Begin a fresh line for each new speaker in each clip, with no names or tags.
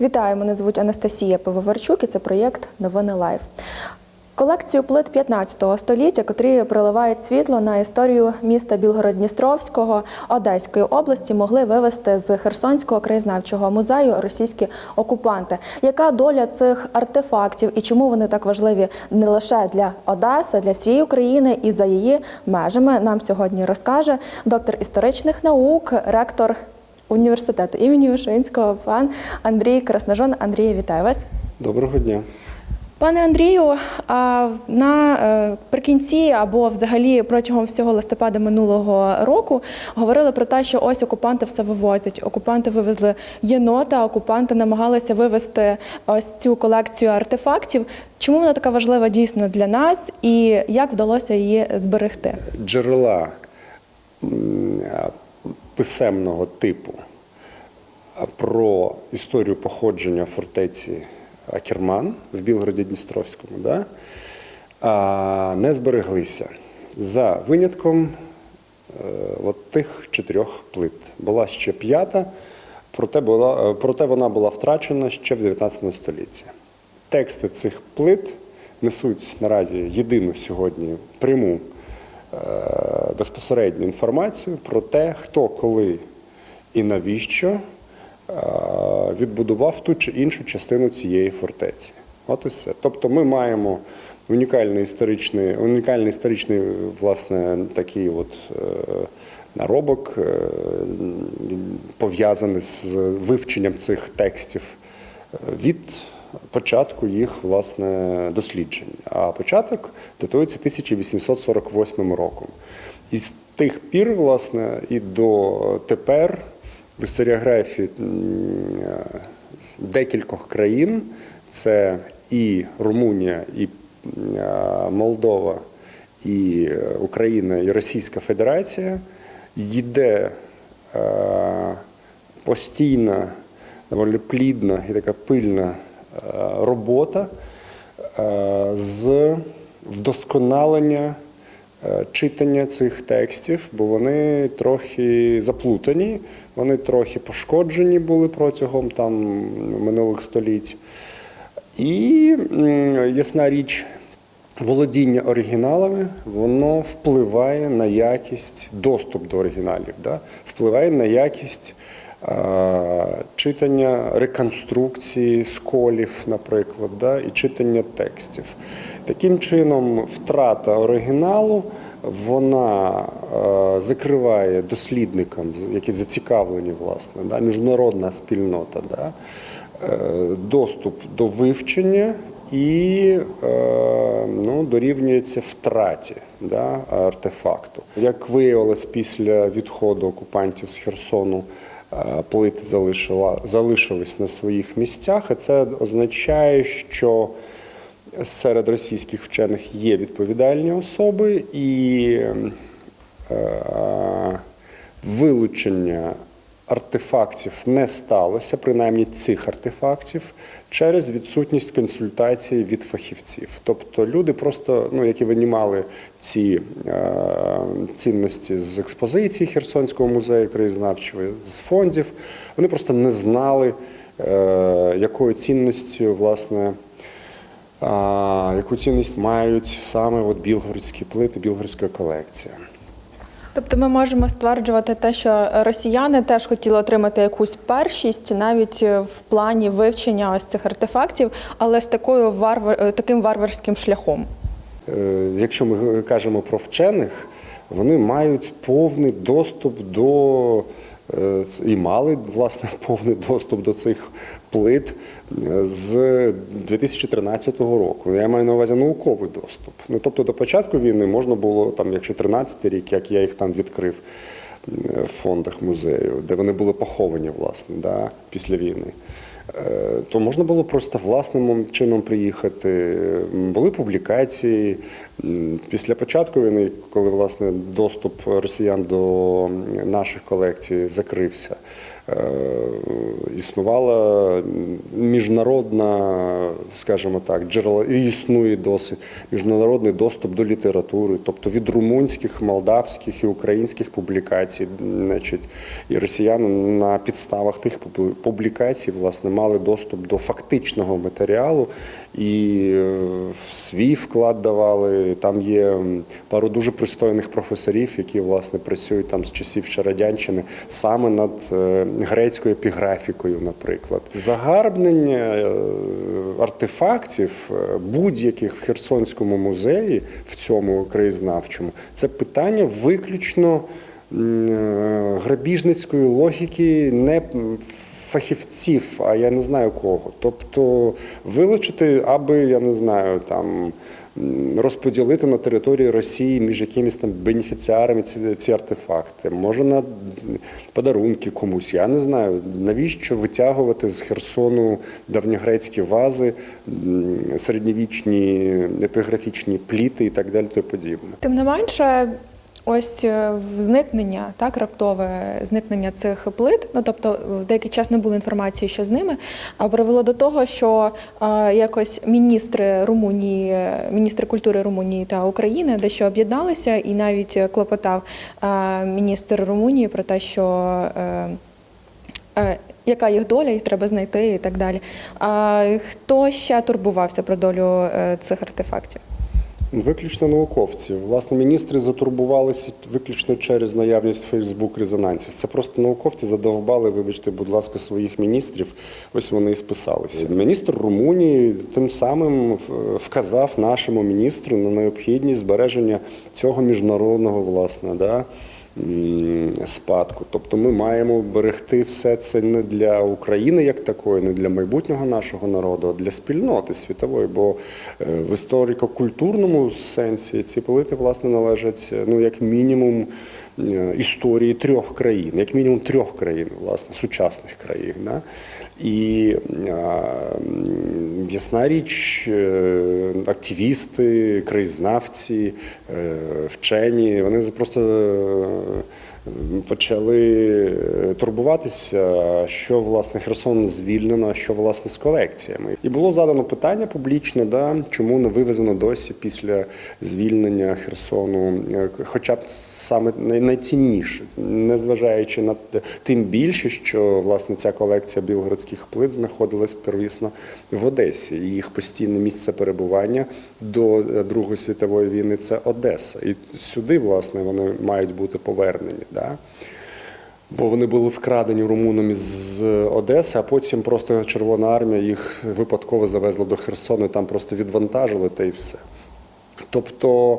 Вітаю, мене звуть Анастасія Пивоварчук і це проєкт Новини Лайф. Колекцію плит 15 століття, котрі проливають світло на історію міста Білгород-Дністровського Одеської області, могли вивезти з Херсонського краєзнавчого музею російські окупанти. Яка доля цих артефактів і чому вони так важливі не лише для Одеси, для всієї України і за її межами, нам сьогодні розкаже доктор історичних наук, ректор університету імені Вишинського, пан Андрій Красножон. Андрій, вітаю вас.
Доброго дня.
Пане Андрію, на е, прикінці або взагалі протягом всього листопада минулого року говорили про те, що ось окупанти все вивозять. Окупанти вивезли єнота, окупанти намагалися вивезти ось цю колекцію артефактів. Чому вона така важлива дійсно для нас, і як вдалося її зберегти?
Джерела писемного типу про історію походження фортеці Акерман в Білгороді Дністровському да, не збереглися за винятком е, от тих чотирьох плит. Була ще п'ята, проте, була, е, проте вона була втрачена ще в 19 столітті. Тексти цих плит несуть наразі єдину сьогодні пряму безпосередню інформацію про те, хто коли і навіщо е, відбудував ту чи іншу частину цієї фортеці. От і все. Тобто ми маємо унікальний історичний, унікальний історичний, власне, такий от е, наробок, е, пов'язаний з вивченням цих текстів е, від початку їх власне досліджень. А початок датується 1848 роком. І з тих пір, власне, і до тепер в історіографії е, декількох країн це і Румунія, і е, Молдова, і е, Україна, і Російська Федерація йде постійна, доволі плідна і така пильна робота е, з вдосконалення е, читання цих текстів, бо вони трохи заплутані, вони трохи пошкоджені були протягом там минулих століть. І ясна річ, володіння оригіналами воно впливає на якість доступ до оригіналів, да? впливає на якість е, читання реконструкції сколів, наприклад, да? і читання текстів. Таким чином, втрата оригіналу вона закриває дослідникам, які зацікавлені, власне, да? міжнародна спільнота. Да? е, доступ до вивчення і е, ну, дорівнюється втраті да, артефакту. Як виявилось після відходу окупантів з Херсону, плити залишила, залишились на своїх місцях, і це означає, що серед російських вчених є відповідальні особи і е, вилучення артефактів не сталося, принаймні цих артефактів, через відсутність консультацій від фахівців. Тобто люди просто, ну, які винімали ці е, цінності з експозиції Херсонського музею краєзнавчого, з фондів, вони просто не знали, е, якою цінністю, власне, яку цінність мають саме от білгородські плити, білгородська колекція.
Тобто ми можемо стверджувати те, що росіяни теж хотіли отримати якусь першість навіть в плані вивчення ось цих артефактів, але з такою варвар... таким варварським шляхом.
Е, Якщо ми кажемо про вчених, вони мають повний доступ до е, і мали власне повний доступ до цих плит е, з 2013 року. Я маю на увазі науковий доступ. Ну тобто до початку війни можна було там, якщо 13 рік, як я їх там відкрив е, в фондах музею, де вони були поховані, власне, да, після війни. Е, То можна було просто власним чином приїхати. Були публікації після початку війни, коли власне доступ росіян до наших колекцій закрився. Е, існувала міжнародна, скажімо так, джерела і існує досить міжнародний доступ до літератури, тобто від румунських, молдавських і українських публікацій, значить, і росіяни на підставах тих публікацій власне мали доступ до фактичного матеріалу і е, свій вклад давали. Там є пару дуже пристойних професорів, які власне працюють там з часів ще радянщини саме над е, грецькою епіграфікою, наприклад. Загарбнення е, артефактів е, будь-яких в Херсонському музеї, в цьому краєзнавчому, це питання виключно е, грабіжницької логіки, не фахівців, а я не знаю кого. Тобто вилучити, аби я не знаю, там розподілити на території Росії між якимись там бенефіціарами ці, ці артефакти. Може на подарунки комусь. Я не знаю. Навіщо витягувати з Херсону давньогрецькі вази, середньовічні епіграфічні пліти і так далі, То подібне.
Тим не менше, ось е, зникнення, так, раптове зникнення цих плит, ну тобто в деякий час не було інформації, що з ними, а привело до того, що е, якось міністри Румунії, е, міністри культури Румунії та України дещо об'єдналися, і навіть е, клопотав е, міністр Румунії про те, що е, е, яка їх доля, їх треба знайти і так далі. А хто ще турбувався про долю е, цих артефактів?
Виключно науковці. Власне, міністри затурбувалися виключно через наявність Фейсбук резонансів. Це просто науковці задовбали, вибачте, будь ласка, своїх міністрів. Ось вони і списалися. Міністр Румунії тим самим е, вказав нашому міністру на необхідність збереження цього міжнародного власне. Да, спадку. Тобто ми маємо берегти все це не для України як такої, не для майбутнього нашого народу, а для спільноти світової. Бо е, в історико-культурному сенсі ці плити власне належать ну як мінімум е, історії трьох країн, як мінімум трьох країн, власне, сучасних країн. Да? І а, ясна річ, е, активісти, краєзнавці, е, вчені, вони просто euh, почали е, турбуватися, що власне Херсон звільнено, що власне з колекціями. І було задано питання публічно, да, чому не вивезено досі після звільнення Херсону, е, хоча б саме най- найцінніше, незважаючи на тим більше, що власне ця колекція білгородських плит знаходилась первісно в Одесі. Їх постійне місце перебування до е, Другої світової війни це Одеса. І сюди, власне, вони мають бути повернені. Да? Бо вони були вкрадені румунами з Одеси, а потім просто Червона армія їх випадково завезла до Херсону, і там просто відвантажили та й все. Тобто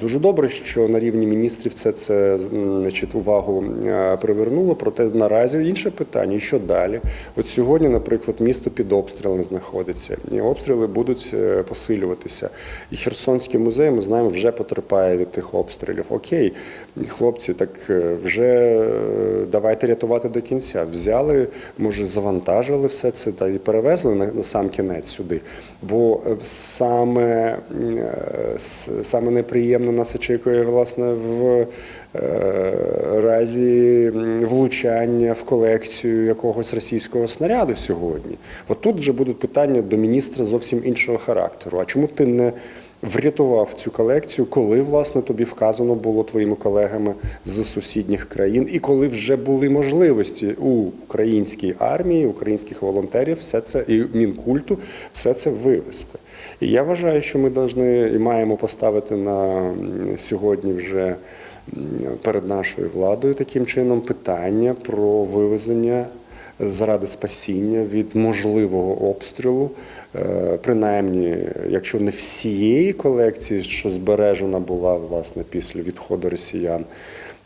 дуже добре, що на рівні міністрів це, це значить, увагу привернуло. Проте наразі інше питання, що далі? От сьогодні, наприклад, місто під обстрілами знаходиться, і обстріли будуть е, посилюватися. І Херсонський музей, ми знаємо, вже потерпає від тих обстрілів. Окей, хлопці, так е, вже е, давайте рятувати до кінця. Взяли, може, завантажили все це та і перевезли на, на сам кінець сюди. Бо саме, саме неприємно нас очікує власне в е, разі влучання в колекцію якогось російського снаряду сьогодні. От тут вже будуть питання до міністра зовсім іншого характеру. А чому ти не врятував цю колекцію, коли власне тобі вказано було твоїми колегами з сусідніх країн, і коли вже були можливості у українській армії, українських волонтерів, все це і мінкульту, все це вивести. І я вважаю, що ми повинні і маємо поставити на сьогодні вже перед нашою владою таким чином питання про вивезення заради спасіння від можливого обстрілу, принаймні, якщо не всієї колекції, що збережена була власне після відходу росіян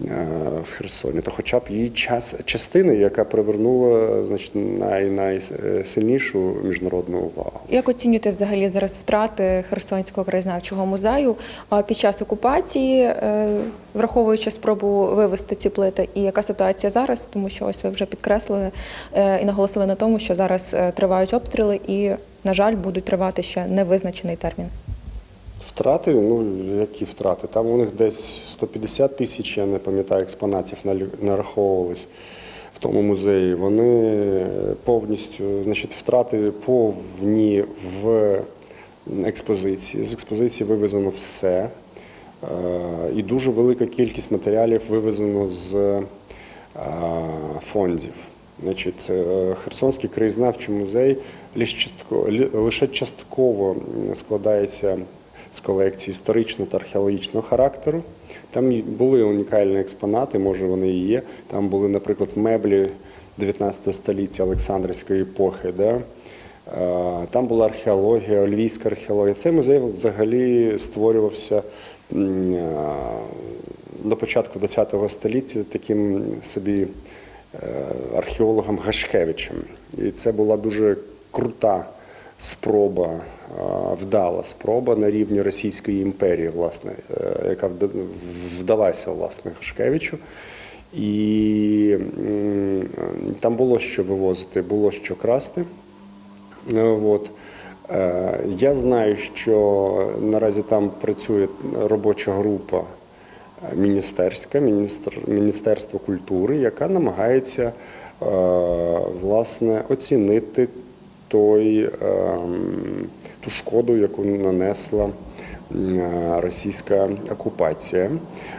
е, в Херсоні, то хоча б її час частини, яка привернула значить най, найсильнішу міжнародну увагу.
Як оцінюєте взагалі зараз втрати Херсонського краєзнавчого музею під час окупації, е, враховуючи спробу вивести ці плити, і яка ситуація зараз? Тому що ось ви вже підкреслили е, і наголосили на тому, що зараз е, тривають обстріли і, на жаль, будуть тривати ще невизначений термін.
Втрати, ну які втрати? Там у них десь 150 тисяч, я не пам'ятаю, експонатів нараховувались. тому музеї, вони повністю значить, втрати повні в експозиції. З експозиції вивезено все. Е, І дуже велика кількість матеріалів вивезено з е, фондів. Е, Херсонський краєзнавчий музей лише частково, складається з колекції історичного та археологічного характеру. Там були унікальні експонати, може вони і є. Там були, наприклад, меблі 19 століття Олександрівської епохи. Е, Там була археологія, львівська археологія. Цей музей взагалі створювався м, е, початку ХХ століття таким собі археологом Гашкевичем. І це була дуже крута спроба, е, вдала спроба на рівні Російської імперії, власне, е, яка вдалася власне Гашкевичу. І там було що вивозити, було що красти. Е, От. Е, Я знаю, що наразі там працює робоча група е, міністерська, міністр, Міністерство культури, яка намагається е, власне оцінити той, ем, ту шкоду, яку нанесла е, російська окупація.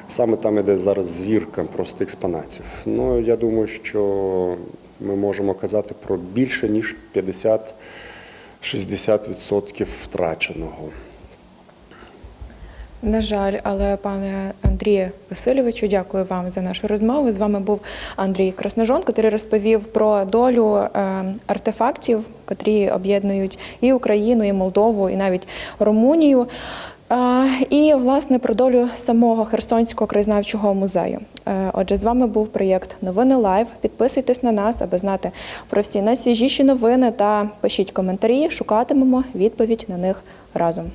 Саме там іде зараз звірка просто експонатів. Ну, я думаю, що ми можемо казати про більше ніж 50-60% втраченого.
На жаль, але пане Андрію Васильовичу, дякую вам за нашу розмову. З вами був Андрій Красножон, який розповів про долю е, артефактів, котрі об'єднують і Україну, і Молдову, і навіть Румунію. І власне про долю самого Херсонського краєзнавчого музею. Е, Отже, з вами був проєкт Новини Лайв. Підписуйтесь на нас, аби знати про всі найсвіжіші новини та пишіть коментарі. Шукатимемо відповідь на них разом.